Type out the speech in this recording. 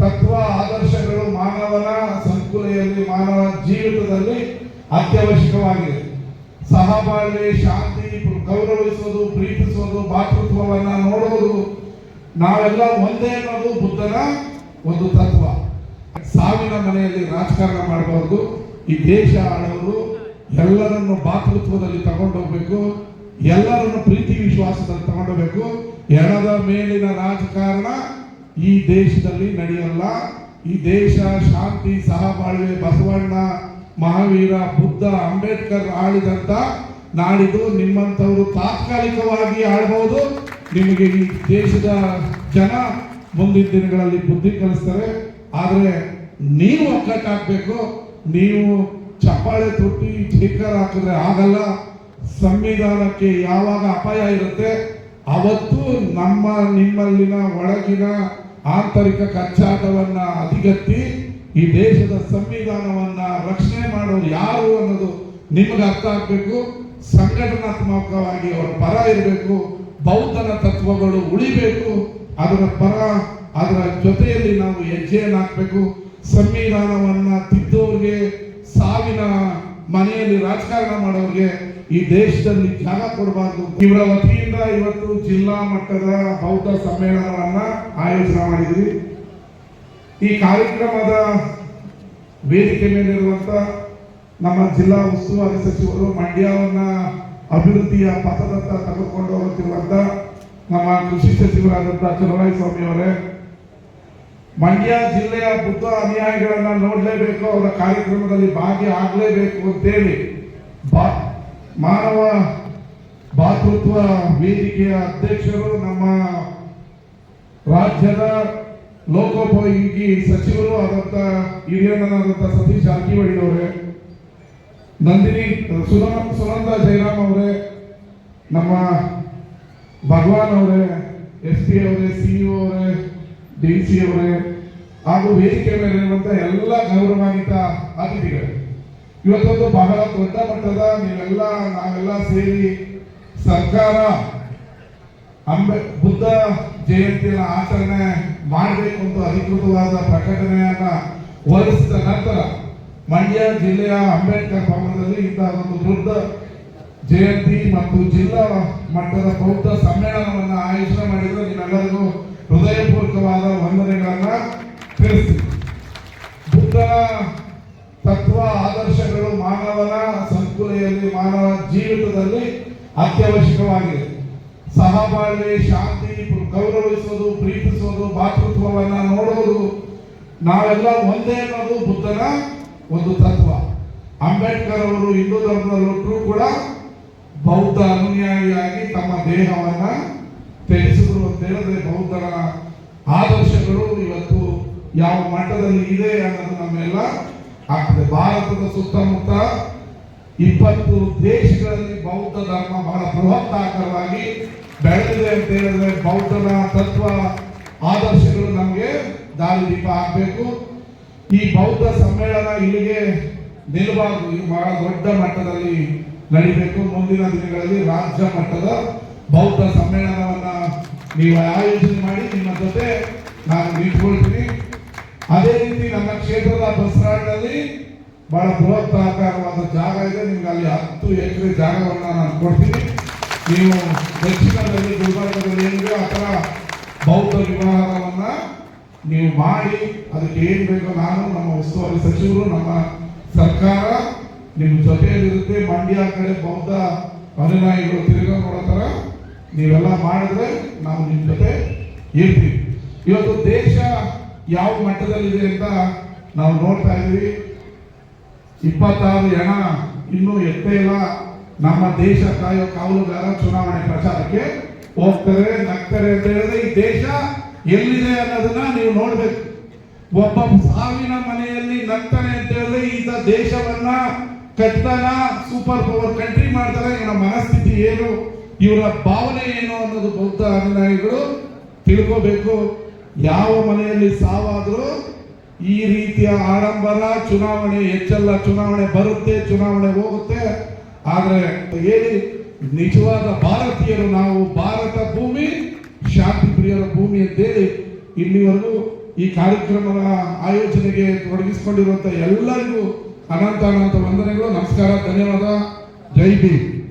ತತ್ವ, ಆದರ್ಶಗಳು, ಮಾನವನ ಸಂಕುಲೆಯಲ್ಲಿ, ಮಾನವ ಜೀವಿತದಲ್ಲಿ ಅತ್ಯವಶ್ಯಕವಾಗಿದೆ. ಸಹಬಾಳ್ವೆ, ಶಾಂತಿ ಗೌರವಿಸುವುದು ಪ್ರೀತಿಸುವುದು ಭಾತೃತ್ವವನ್ನು ನೋಡುವುದು ನಾವೆಲ್ಲ ಒಂದೇ ಅನ್ನೋದು ಬುದ್ಧನ ಒಂದು ತತ್ವ. ಸಾವಿನ ಮನೆಯಲ್ಲಿ ರಾಜಕಾರಣ ಮಾಡಬಾರ್ದು. ಈ ದೇಶ ಆಳವರು ಎಲ್ಲರನ್ನು ಭಾತೃತ್ವದಲ್ಲಿ ತಗೊಂಡೋಗ್ಬೇಕು, ಎಲ್ಲರನ್ನು ಪ್ರೀತಿ ವಿಶ್ವಾಸದಲ್ಲಿ ತಗೊಂಡೋಗ್ಬೇಕು. ಎಣದ ಮೇಲಿನ ರಾಜಕಾರಣ ಈ ದೇಶದಲ್ಲಿ ನಡೆಯಲ್ಲ. ಈ ದೇಶ ಶಾಂತಿ, ಸಹಬಾಳ್ವೆ, ಬಸವಣ್ಣ, ಮಹಾವೀರ, ಬುದ್ಧ, ಅಂಬೇಡ್ಕರ್ ಆಳಿದಂತ ನಾಡಿದು ನಿಮ್ಮಂಥವರು ತಾತ್ಕಾಲಿಕವಾಗಿ ಆಳ್ಬಹುದು ನಿಮಗೆ ಈ ದೇಶದ ಜನ ಮುಂದಿನ ದಿನಗಳಲ್ಲಿ ಬುದ್ಧಿ ಕಲಿಸ್ತಾರೆ. ಆದರೆ ನೀವು ಒಕ್ಕಟ್ಟಾಗಬೇಕು ನೀವು ಚಪ್ಪಾಳೆ ತೊಟ್ಟಿ ಸ್ಟಿಕ್ಕರ್ ಹಾಕಿದ್ರೆ ಆಗಲ್ಲ. ಸಂವಿಧಾನಕ್ಕೆ ಯಾವಾಗ ಅಪಾಯ ಇರುತ್ತೆ? ಅವತ್ತು ನಮ್ಮ ನಿಮ್ಮಲ್ಲಿನ ಒಳಗಿನ ಆಂತರಿಕ ಕಚ್ಚಾಟವನ್ನ ಅಧಿಗತ್ತಿ ಈ ದೇಶದ ಸಂವಿಧಾನವನ್ನ ರಕ್ಷಣೆ ಮಾಡೋರು ಯಾರು ಅನ್ನೋದು ನಿಮಗೆ ಅರ್ಥ ಆಗ್ಬೇಕು. ಸಂಘಟನಾತ್ಮಕವಾಗಿ ಅವರ ಪರ ಇರಬೇಕು. ಬೌದ್ಧನ ತತ್ವಗಳು ಉಳಿಬೇಕು. ಅದರ ಪರ, ಅದರ ಜೊತೆಯಲ್ಲಿ ನಾವು ಹೆಜ್ಜೆಯನ್ನು ಹಾಕಬೇಕು ಸಂವಿಧಾನವನ್ನ ತಿದ್ದೋರಿಗೆ ಸಾವಿನ ಮನೆಯಲ್ಲಿ ರಾಜಕಾರಣ ಮಾಡೋರಿಗೆ ಈ ದೇಶದಲ್ಲಿ ಜಾಗ ಕೊಡಬಾರ್ದು ಇವರ ವತಿಯಿಂದ ಇವತ್ತು ಜಿಲ್ಲಾ ಮಟ್ಟದ ಬೌದ್ಧ ಸಮ್ಮೇಳನವನ್ನ ಆಯೋಜನೆ ಮಾಡಿದ್ವಿ. ಈ ಕಾರ್ಯಕ್ರಮದ ವೇದಿಕೆ ಮೇಲಿರುವಂತ ನಮ್ಮ ಜಿಲ್ಲಾ ಉಸ್ತುವಾರಿ ಸಚಿವರು ಮಂಡ್ಯವನ್ನ ಅಭಿವೃದ್ಧಿಯ ಪಥದತ್ತ ತೆಗೆದುಕೊಂಡು ಹೋಗುತ್ತಿರುವಂತ ನಮ್ಮ ಕೃಷಿ ಸಚಿವರಾದಂತಹ ಚಲುವರಾಯ ಸ್ವಾಮಿ ಅವರೇ ಮಂಡ್ಯ ಜಿಲ್ಲೆಯ ಬುದ್ಧ ಅನುಯಾಯಿಗಳನ್ನ ನೋಡಲೇಬೇಕು, ಅವರ ಕಾರ್ಯಕ್ರಮದಲ್ಲಿ ಭಾಗಿಯಾಗಲೇಬೇಕು ಅಂತೇಳಿ ಬಾ, ಮಾನವ ಭಾತೃತ್ವ ವೇದಿಕೆಯ ಅಧ್ಯಕ್ಷರು ನಮ್ಮ ರಾಜ್ಯದ ಲೋಕೋಪಯೋಗಿ ಸಚಿವರು ಆದಂತ ಹಿರಿಯಣ್ಣನಾದಂತ ಸತೀಶ್ ಜಾರಕಿಹೊಳಿ ಅವರೇ ನಂದಿನಿ ಸುನ ಸುನಂದ ಜಯರಾಮ್ ಅವರೇ, ನಮ್ಮ ಭಗವಾನ್ ಅವರೇ, ಎಸ್ ಪಿ ಅವರೇ ಸಿಇಒ ಅವರೇ ಡಿ ಸಿ ಅವರೇ ಹಾಗೂ ವೇದಿಕೆ ಮೇಲೆ ಇರುವಂತ ಎಲ್ಲ ಗೌರವಾನ್ವಿತ ಅತಿಥಿಗಳು, ಇವತ್ತೊಂದು ಬಹಳ ದೊಡ್ಡ ಮಟ್ಟದ ನೀವೆಲ್ಲ, ನಾವೆಲ್ಲ ಸೇರಿ ಸರ್ಕಾರ ಅಂಬೆ, ಬುದ್ಧ ಜಯಂತಿಯ ಆಚರಣೆ ಮಾಡಬೇಕು ಅಂತ ಅಧಿಕೃತವಾದ ಪ್ರಕಟಣೆಯನ್ನ ಹೊರಡಿಸಿದ ನಂತರ ಮಂಡ್ಯ ಜಿಲ್ಲೆಯ ಅಂಬೇಡ್ಕರ್ ಭವನದಲ್ಲಿ ಇಂತಹ ಒಂದು ದೊಡ್ಡ ಜಯಂತಿ ಮತ್ತು ಜಿಲ್ಲಾ ಮಟ್ಟದ ಬೌದ್ಧ ಸಮ್ಮೇಳನವನ್ನು ಆಯೋಜನೆ ಮಾಡಿದ್ರು. ನಿಮ್ಮೆಲ್ಲರಿಗೂ ಹೃದಯಪೂರ್ವಕವಾದ ವಂದನೆಗಳನ್ನ ತಿಳಿಸ್ತೀವಿ ಬುದ್ಧನ ತತ್ವ ಆದರ್ಶಗಳು ಮಾನವನ ಸಂಕುಲೆಯಲ್ಲಿ, ಮಾನವ ಜೀವಿತದಲ್ಲಿ ಅತ್ಯವಶ್ಯಕವಾಗಿದೆ. ಸಹಬಾಳ್ವೆ, ಶಾಂತಿ ಗೌರವಿಸುವುದು ಪ್ರೀತಿಸುವುದು ಭಾತೃತ್ವವನ್ನು ನೋಡುವುದು, ನಾವೆಲ್ಲ ಒಂದೇ ಅನ್ನೋದು ಬುದ್ಧನ ಒಂದು ತತ್ವ. ಅಂಬೇಡ್ಕರ್ ಅವರು ಹಿಂದೂ ಧರ್ಮದಲ್ಲೂ ಕೂಡ ಬೌದ್ಧ ಅನುಯಾಯಿಯಾಗಿ ತಮ್ಮ ದೇಹವನ್ನ ತ್ಯಜಿಸಿದ್ರು ಅಂತ ಹೇಳಿದ್ರೆ ಬೌದ್ಧನ ಆದರ್ಶಗಳು ಇವತ್ತು ಯಾವ ಮಟ್ಟದಲ್ಲಿ ಇದೆ ಅನ್ನೋದು ನಮ್ಮೆಲ್ಲ ಆಗ್ತದೆ. ಭಾರತದ ಸುತ್ತಮುತ್ತ ಇಪ್ಪತ್ತು ದೇಶಗಳಲ್ಲಿ ಬೌದ್ಧ ಧರ್ಮ ಬಹಳ ಬೃಹತ್ ಆಕಾರವಾಗಿ ಬೆಳೆದಿದೆ ಅಂತ ಹೇಳಿದ್ರೆ ಬೌದ್ಧನ ತತ್ವ ಆದರ್ಶಗಳು ನಮಗೆ ದಾರಿದೀಪ ಆಗಬೇಕು ಈ ಬೌದ್ಧ ಸಮ್ಮೇಳನ ಇಲ್ಲಿಗೆ ನಿಲ್ಲಬಾರದು ಬಹಳ ದೊಡ್ಡ ಮಟ್ಟದಲ್ಲಿ ನಡಿಬೇಕು. ಮುಂದಿನ ದಿನಗಳಲ್ಲಿ ರಾಜ್ಯ ಮಟ್ಟದ ಬೌದ್ಧ ಸಮ್ಮೇಳನವನ್ನು ನೀವು ಆಯೋಜನೆ ಮಾಡಿ ನಿಮ್ಮ ಜೊತೆ ನಾನು ನಿಂತ್ಕೊಳ್ತೀನಿ. ಅದೇ ರೀತಿ ನಮ್ಮ ಕ್ಷೇತ್ರದ ಬಸರಾಳಲ್ಲಿ ಬಹಳ ಬೃಹತ್ ಆಕಾರವಾದ ಜಾಗ ಇದೆ. ನಿಮ್ಗೆ ಅಲ್ಲಿ ಹತ್ತು ಎಕರೆ ಜಾಗವನ್ನು ನಾನು ಕೊಡ್ತೀನಿ. ನೀವು ದಕ್ಷಿಣದಲ್ಲಿ ಗುಲ್ಬರ್ಗದಲ್ಲಿ ಏನಿದೆ ಆ ಥರ ಬೌದ್ಧ ವಿವಾಹವನ್ನು ನೀವು ಮಾಡಿ, ಅದಕ್ಕೆ ಏನು ಬೇಕೋ ನಾನು ನಮ್ಮ ಉಸ್ತುವಾರಿ ಸಚಿವರು, ನಮ್ಮ ಸರ್ಕಾರ, ನಿಮ್ಮ ಜೊತೆಯಲ್ಲಿರುತ್ತೆ ಮಂಡ್ಯ ಕಡೆ ಬೌದ್ಧ ಅನುಯಾಯಿಗಳು ತಿರುಗಾ ನೋಡೋ ಥರ ನೀವೆಲ್ಲ ಮಾಡಿದ್ರೆ ನಾವು ನಿಮ್ಮ ಜೊತೆ ಇರ್ತೀವಿ. ಇವತ್ತು ದೇಶ ಯಾವ ಮಟ್ಟದಲ್ಲಿದೆ ಅಂತ ನಾವು ನೋಡ್ತಾ ಇದ್ದೀವಿ. ಇಪ್ಪತ್ತಾರು ಜನ ಇನ್ನೂ ಎತ್ತೇ ಇಲ್ಲ. ನಮ್ಮ ದೇಶ ಕಾಯೋ ಕಾವಲುಗಾರ ಚುನಾವಣೆ ಪ್ರಚಾರಕ್ಕೆ ಹೋಗ್ತಾರೆ, ನಗ್ತಾರೆ ಅಂತ ಹೇಳಿದ್ರೆ ಈ ದೇಶ ಎಲ್ಲಿದೆ ಅನ್ನೋದನ್ನ ನೀವು ನೋಡ್ಬೇಕು. ಒಬ್ಬ ಸಾವಿನ ಮನೆಯಲ್ಲಿ ನಗ್ತಾನೆ ಅಂತ ಹೇಳಿದ್ರೆ ಈತ ದೇಶವನ್ನ ಕಟ್ತಾನ ಸೂಪರ್ ಪವರ್ ಕಂಟ್ರಿ ಮಾಡ್ತಾರೆ. ಇವನ ಮನಸ್ಥಿತಿ ಏನು? ಇವರ ಭಾವನೆ ಏನು ಅನ್ನೋದು ಬೌದ್ಧ ಅನುಯಾಯಿಗಳು ತಿಳ್ಕೋಬೇಕು. ಯಾವ ಮನೆಯಲ್ಲಿ ಸಾವಾದರೂ ಈ ರೀತಿಯ ಆಡಂಬರ ಚುನಾವಣೆ ಹೆಚ್ಚೆಲ್ಲ, ಚುನಾವಣೆ ಬರುತ್ತೆ, ಚುನಾವಣೆ ಹೋಗುತ್ತೆ. ಆದರೆ ಹೇಳಿ, ನಿಜವಾದ ಭಾರತೀಯರು ನಾವು, ಭಾರತ ಭೂಮಿ, ಶಾಂತಿ ಪ್ರಿಯರ ಭೂಮಿ ಅಂತೇಳಿ ಇಲ್ಲಿವರೆಗೂ ಈ ಕಾರ್ಯಕ್ರಮದ ಆಯೋಜನೆಗೆ ತೊಡಗಿಸಿಕೊಂಡಿರುವಂಥ ಎಲ್ಲರಿಗೂ ಅನಂತ ಅನಂತ ವಂದನೆಗಳು. ನಮಸ್ಕಾರ, ಧನ್ಯವಾದ. ಜೈ ಭೀಮ್.